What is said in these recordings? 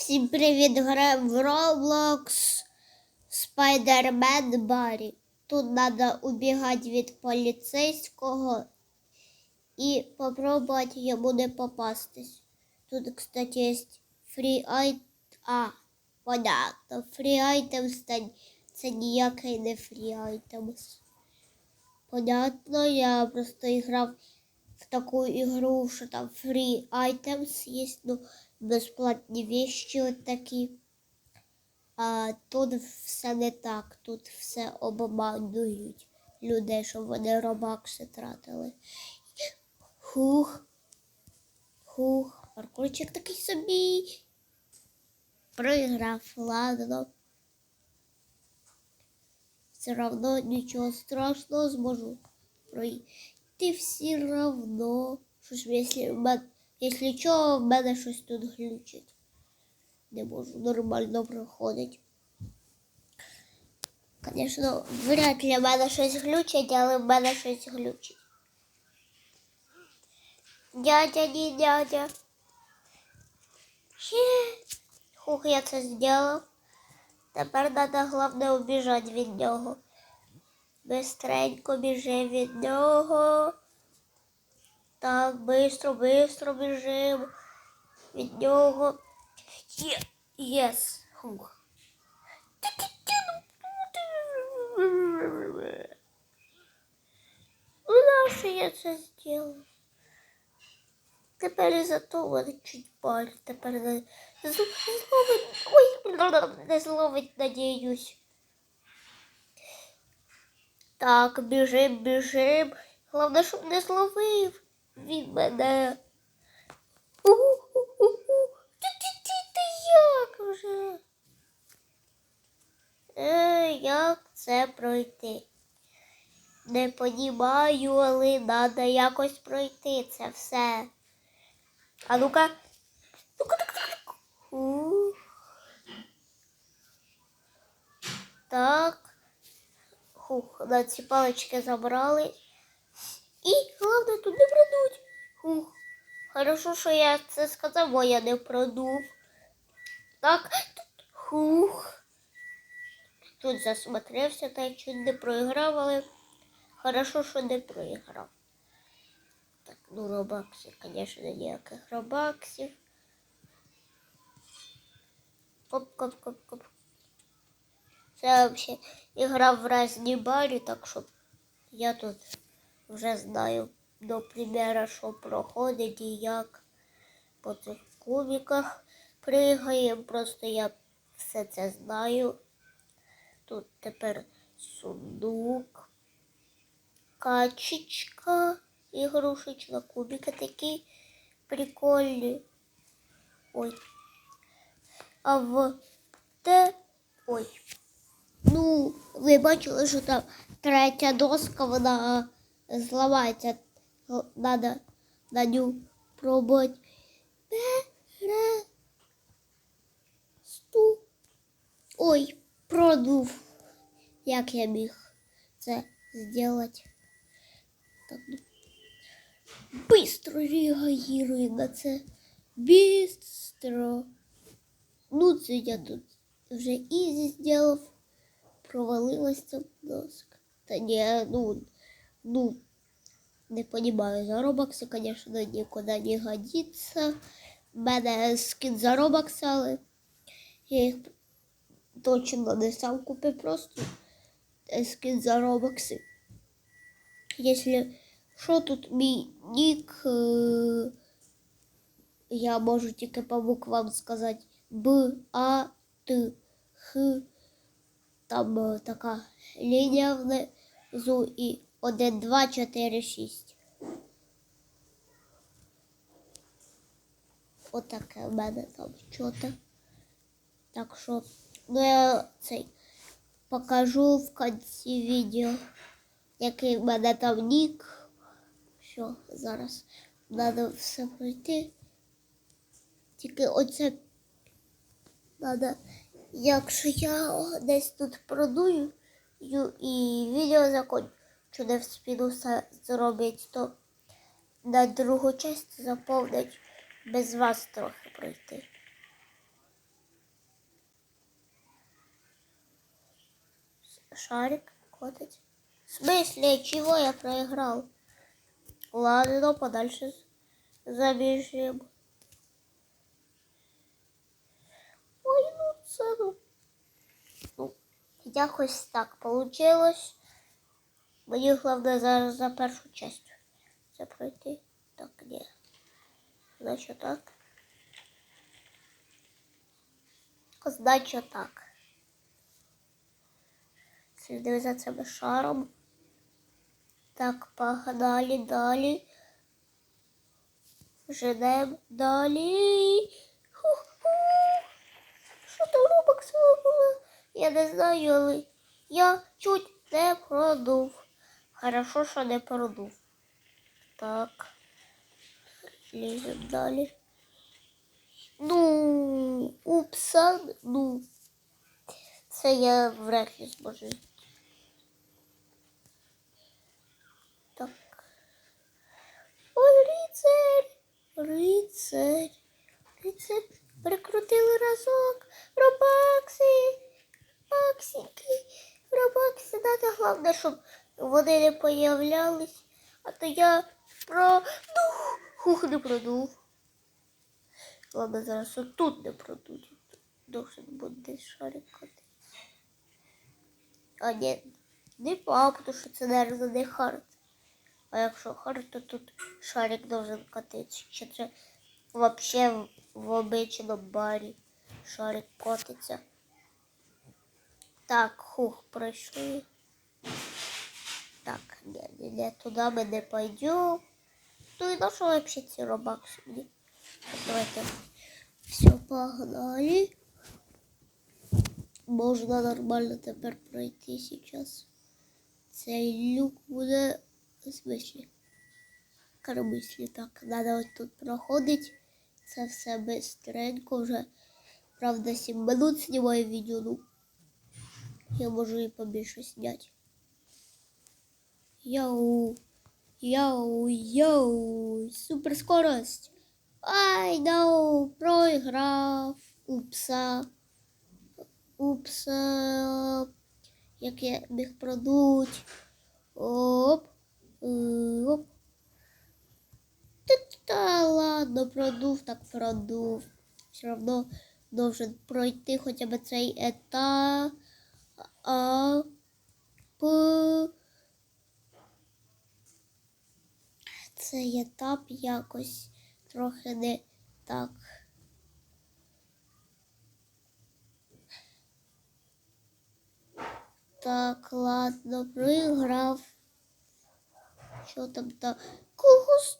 Всім привіт, граємо в Roblox Spider-Man Барі. Тут треба убігати від поліцейського і попробувати йому не попастись. Тут, кстати, є free item. А, понятно. Free items це, ніякий не free items. Понятно, я просто грав в таку ігру, що там free items є, ну, безплатні от такі. А тут все не так, тут все обманують людей, щоб вони робакси тратили. Хух. Хух. Паркурчик такий собі. Проіграв, ладно. Все равно нічого страшного зможу пройти все равно. Що ж, якщо, в мен- якщо що, в мене щось тут глючить. Не можу нормально проходити. Звісно, вряд ли в мене щось глючить, але в мене щось глючить. Дядя, не дядя. Хух, я це зробив. Тепер треба головне убіжати від нього. Бистренько біжи від нього. Так, бистро, бистро біжимо від нього. Є, єс. Хух. Ну, нащо я це зробив? Тепер зато мене чуть боль. Тепер не не зловить. Ой, не зловить, надіюсь. Так, біжим, біжим. Головне, щоб не зловив він мене. Ти-ти-ти-ти як вже? Е, як це пройти? Не понімаю, але треба якось пройти це все. А ну-ка. Ну-ка, так. Так. Хух, на ці палички забрали. І головне тут не продуть. Хух. Хорошо, що я це сказав, бо я не продув. Так, тут. Хух. Тут засмотревся, та й чуть не проіграв, але хорошо, що не проіграв. Так, ну робаксів, звісно, ніяких робаксів. Коп-коп-коп-коп. Це взагалі ігра в різні барі, так що я тут вже знаю до примера, що проходить і як по цих кубиках пригаємо. Просто я все це знаю. Тут тепер сундук, качечка ігрушечна, кубики такі прикольні. Ой. А в те. Ой. Ну, ви бачили, що там третя доска, вона зламається. Надо на ню пробувати. Пере. Сту. Ой, продув. Як я міг це зробити? Так. Быстро реагирую на це. Быстро. Ну, це я тут вже ізі зробив. Провалилась ця доска. Та ні, ну, ну, не понимаю, за робокси, конечно, нікуди не годиться. В мене скін за робокси, але я їх точно не сам купив просто скін за робокси. Якщо що тут мій нік, е, я можу тільки по буквам сказати Б, А, Т, Х. Там е, така лінія внизу і 1, 2, 4, 6. Отаке в мене там що-то. Так що, ну я цей покажу в кінці відео, який в мене там нік. Що, зараз треба все пройти. Тільки оце треба, якщо я десь тут продую і відео що не встигну все зробити, то на другу часть заповнить без вас трохи пройти. Шарик котить. В смысле, чего я проиграл? Ладно, подальше забежим. Ой, ну цену. Ну, ну хотя хоть так получилось. Мені головне зараз за першу часть це пройти. Так, ні. Значить так. Значить так. Слідуй за цим шаром. Так, погнали далі. Женем далі. Ху-ху. Що там робокс було? Я не знаю, але я чуть не продув. Хорошо, що не продув. Так. Лізем далі. Ну, упсан, ну. Це я вряд ли зможу. Так. Ой, рицарь, рицарь, рицарь. Прикрутили разок. Робакси, баксики, робакси. Надо головне, щоб вони не появлялись. А то я продув. Хух, не продув. Ладно, зараз отут не продуть. Должен бути шарик коти. А ні, не пап, тому що це наверное, не хард. А якщо хард, то тут шарик должен котитися. Чи це вообще в, в обичному барі шарик котиться. Так, хух, пройшли. Так, ні, ні, ні, туди ми не пойдем. Ну і на що вообще робакси мені? Так, Давайте все погнали. Можна нормально тепер пройти сейчас. Цей люк буде смислі. Кармислі. Так, треба ось тут проходить. Це все бистренько вже. Правда, 7 минут знімаю відео, ну. Я можу і побільше зняти. Йоу. Йоу, йоу. Суперскорость. Ай, ноу, проіграв. Упса. Упса. Як я міг продуть. Оп. Оп. Та, ладно, продув, так продув. Все равно должен пройти хоча б цей етап. А. П. Цей етап якось трохи не так. Так, ладно, проіграв. Що там та когось.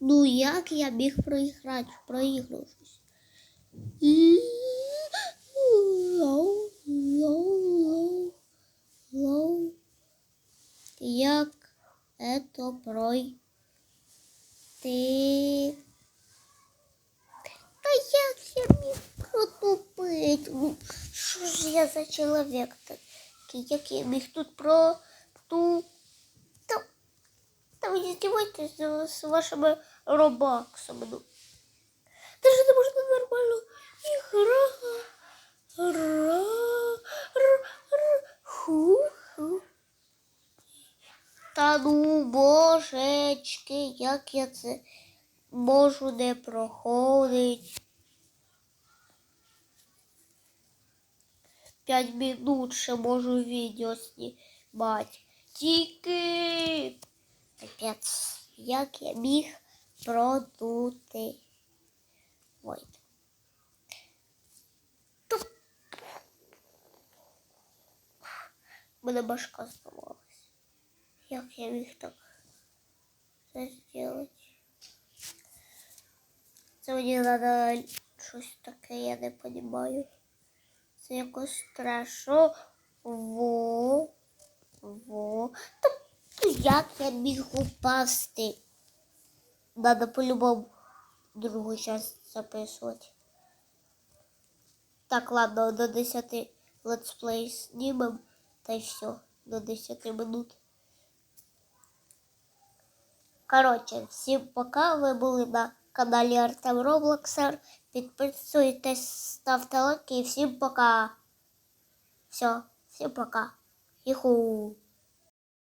Ну, як я міг проіграти? Проіграв щось. Лоу, лоу, лоу, лоу. Як это пройти? Та як я міг протупити? Ну, що ж я за чоловік такий? Як я міг тут про ту... Та, та ви здівайтесь з, вашими робаксами. Ну. Даже не можна нормально ігра. Ра, ра, ра, ху. Та ну, божечки, як я це можу не проходить. П'ять минут ще можу відео знімати. Тільки капець, як я міг продути. Ой. Мене башка зламалась. Як я міг так зробити? Це мені треба щось таке, я не розумію. Це якось страшно. Во. Во. Тобто як я міг упасти? Надо по-любому другу часть записувати. Так, ладно, до 10 летсплей знімем. Та й все, до 10 минут. Коротше, всім пока. Ви були на каналі Артем Роблоксер. Підписуйтесь, ставте лайки і всім пока. Все, всім пока. Іху.